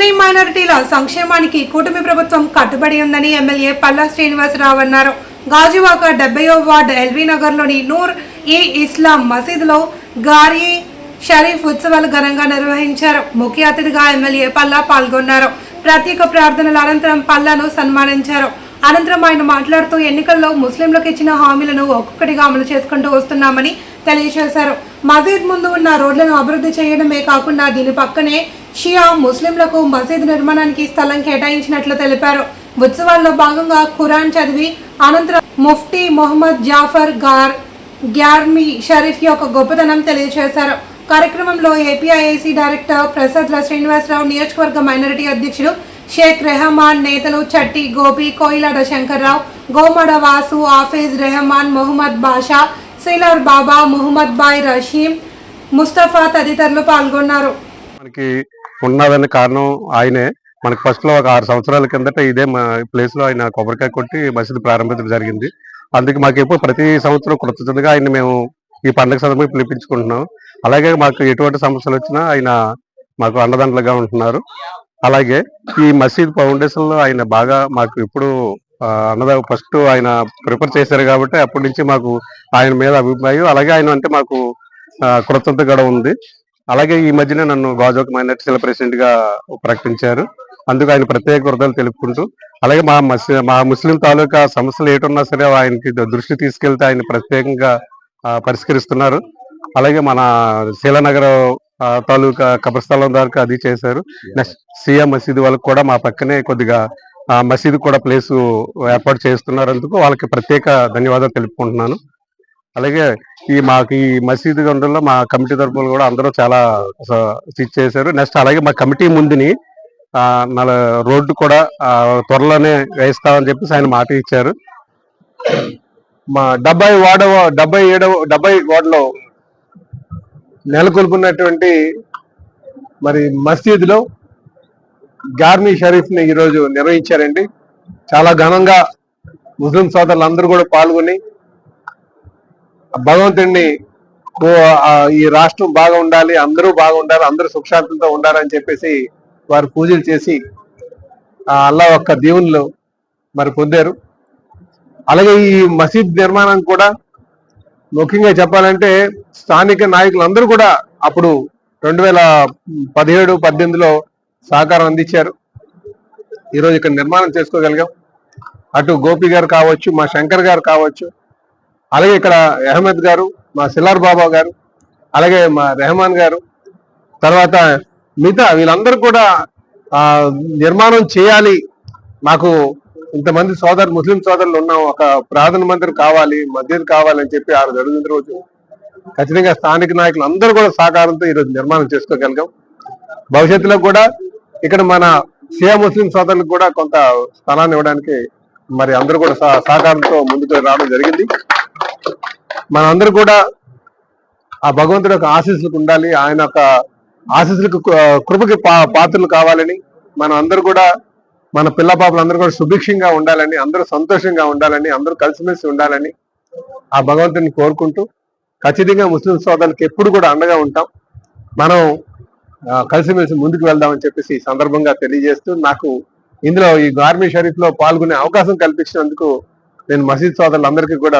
ముస్లిం మైనారిటీల సంక్షేమానికి కూటమి ప్రభుత్వం కట్టుబడి ఉందని ఎమ్మెల్యే పల్లా శ్రీనివాసరావు అన్నారు. గాజువాక డెబ్బయో వార్డు ఎల్వీ నగర్లోని నూర్ ఈ ఇస్లాం మసీదులో గారి షరీఫ్ ఉత్సవాలు ఘనంగా నిర్వహించారు. ముఖ్య అతిథిగా ఎమ్మెల్యే పల్లా పాల్గొన్నారు. ప్రత్యేక ప్రార్థనల అనంతరం పల్లాను సన్మానించారు. అనంతరం ఆయన మాట్లాడుతూ ఎన్నికల్లో ముస్లింలకు ఇచ్చిన హామీలను ఒక్కొక్కటిగా అమలు చేసుకుంటూ వస్తున్నామని తెలియజేశారు. మసీద్ ముందు ఉన్న రోడ్లను అభివృద్ధి చేయడమే కాకుండా దీని పక్కనే షియా ముస్లింలకు మసీద్ నిర్మాణానికి స్థలం కేటాయించినట్లు తెలిపారు. ఉత్సవాల్లో భాగంగా ఖురాన్ చదివి అనంతరం ముఫ్తీ మొహమ్మద్ జాఫర్ గార్ గ్యార్మి షరీఫ్ యొక్క గొప్పతనం తెలియజేశారు. కార్యక్రమంలో ఏపీఐఐసి డైరెక్టర్ ప్రసాద్ శ్రీనివాసరావు నియోజకవర్గ మైనారిటీ అధ్యక్షుడు షేక్ రెహమాన్ నేతలు చట్టి గోపి కోయిలాడ శంకర్రావు గోమడ వాసు ఆఫీజ్ రెహమాన్ మొహమ్మద్ బాషా సీలర్ బాబా మొహమ్మద్ బాయ్ రషీం ముస్తఫా తదితరులు పాల్గొన్నారు. మనకి ఉన్నదని కారణం ఆయనే. మనకు ఫస్ట్లో ఒక ఆరు సంవత్సరాల కిందట ఇదే మా ప్లేస్లో ఆయన కొబ్బరికాయ కొట్టి మసీదు ప్రారంభించడం జరిగింది. అందుకే మాకు ఎప్పుడు ప్రతి సంవత్సరం కృతజ్ఞతగా ఆయన మేము ఈ పండుగ సందర్భంగా పిలిపించుకుంటున్నాం. అలాగే మాకు ఎటువంటి సమస్యలు వచ్చినా ఆయన మాకు అండదండలుగా ఉంటున్నారు. అలాగే ఈ మసీద్ ఫౌండేషన్లో ఆయన బాగా మాకు ఇప్పుడు అన్నదా ఫస్ట్ ఆయన ప్రిపేర్ చేశారు కాబట్టి అప్పటి నుంచి మాకు ఆయన మీద అభిప్రాయం. అలాగే ఆయన అంటే మాకు కృతజ్ఞత కూడా ఉంది. అలాగే ఈ మధ్యనే నన్ను గాజోక్ మైనార్టీ ప్రెసిడెంట్గా ప్రకటించారు. అందుకు ఆయన ప్రత్యేక వృద్ధాలు తెలుపుకుంటూ అలాగే మా మసి మా ముస్లిం తాలూకా సమస్యలు ఏటున్నా సరే ఆయనకి దృష్టి తీసుకెళ్తే ఆయన ప్రత్యేకంగా ఆ, పరిష్కరిస్తున్నారు. అలాగే మన శీలానగర్ ఆ, తాలూకా కబ్రస్థలం దాకా అది చేశారు. నెక్స్ట్ సియా మసీదు వాళ్ళకి కూడా మా పక్కనే కొద్దిగా ఆ మసీదు కూడా ప్లేస్ ఏర్పాటు చేస్తున్నారు. అందుకు వాళ్ళకి ప్రత్యేక ధన్యవాదాలు తెలుపుకుంటున్నాను. అలాగే ఈ మాకు ఈ మసీదు గంటల్లో మా కమిటీ తరపున కూడా అందరూ చాలా స్టిచ్ చేశారు. నెక్స్ట్ అలాగే మా కమిటీ ముందుని ఆ, నల రోడ్డు కూడా త్వరలోనే వేస్తామని చెప్పేసి ఆయన మాట ఇచ్చారు. మా డెబ్బై వాడవ డెబ్బై ఏడవ డెబ్బై వార్డులో నెలకొల్పున్నటువంటి మరి మసీదులో గార్మీ షరీఫ్ని ఈరోజు నిర్వహించారండి. చాలా ఘనంగా ముస్లిం సోదరులు అందరూ కూడా పాల్గొని భగవంతుడిని ఓ- ఈ రాష్ట్రం బాగా ఉండాలి అందరూ బాగా ఉండాలి అందరూ సుఖశాంతులతో ఉండాలని చెప్పేసి వారు పూజలు చేసి ఆ అల్లా ఒక్క దేవుళ్ళు మరి పొందారు. అలాగే ఈ మసీద్ నిర్మాణం కూడా ముఖ్యంగా చెప్పాలంటే స్థానిక నాయకులందరూ కూడా అప్పుడు రెండు వేల పదిహేడు పద్దెనిమిదిలో సహకారం అందించారు. ఈరోజు ఇక్కడ నిర్మాణం చేసుకోగలిగాం. అటు గోపి గారు కావచ్చు మా శంకర్ గారు కావచ్చు అలాగే ఇక్కడ అహ్మద్ గారు మా సిల్లార్ బాబా గారు అలాగే మా రెహమాన్ గారు తర్వాత మిగతా వీళ్ళందరూ కూడా ఆ నిర్మాణం చేయాలి. మాకు ఇంతమంది సోదరు ముస్లిం సోదరులు ఉన్నాం ఒక ప్రార్థన మందిరం కావాలి మధ్యది కావాలని చెప్పి ఆరు జరిగిన రోజు ఖచ్చితంగా స్థానిక నాయకులు అందరూ కూడా సహకారంతో ఈ రోజు నిర్మాణం చేసుకోగలిగాం. భవిష్యత్తులో కూడా ఇక్కడ మన సియా ముస్లిం సోదరులకు కూడా కొంత స్థలాన్ని ఇవ్వడానికి మరి అందరూ కూడా సహకారంతో ముందుకు రావడం జరిగింది. మనందరూ కూడా ఆ భగవంతుడు యొక్క ఆశీస్సులకు ఉండాలి. ఆయన యొక్క ఆశీస్సులకు కృపకి పా- పాత్రలు కావాలని మనం అందరూ కూడా మన పిల్ల పాపలందరూ కూడా సుభిక్షంగా ఉండాలని అందరూ సంతోషంగా ఉండాలని అందరూ కలిసిమెలిసి ఉండాలని ఆ భగవంతుని కోరుకుంటూ ఖచ్చితంగా ముస్లిం సోదరులకు ఎప్పుడు కూడా అండగా ఉంటాం. మనం కలిసిమెలిసి ముందుకు వెళ్దామని చెప్పేసి ఈ సందర్భంగా తెలియజేస్తూ నాకు ఇందులో ఈ గార్మీ షరీఫ్లో పాల్గొనే అవకాశం కల్పించినందుకు నేను మసీద్ సోదరులందరికీ కూడా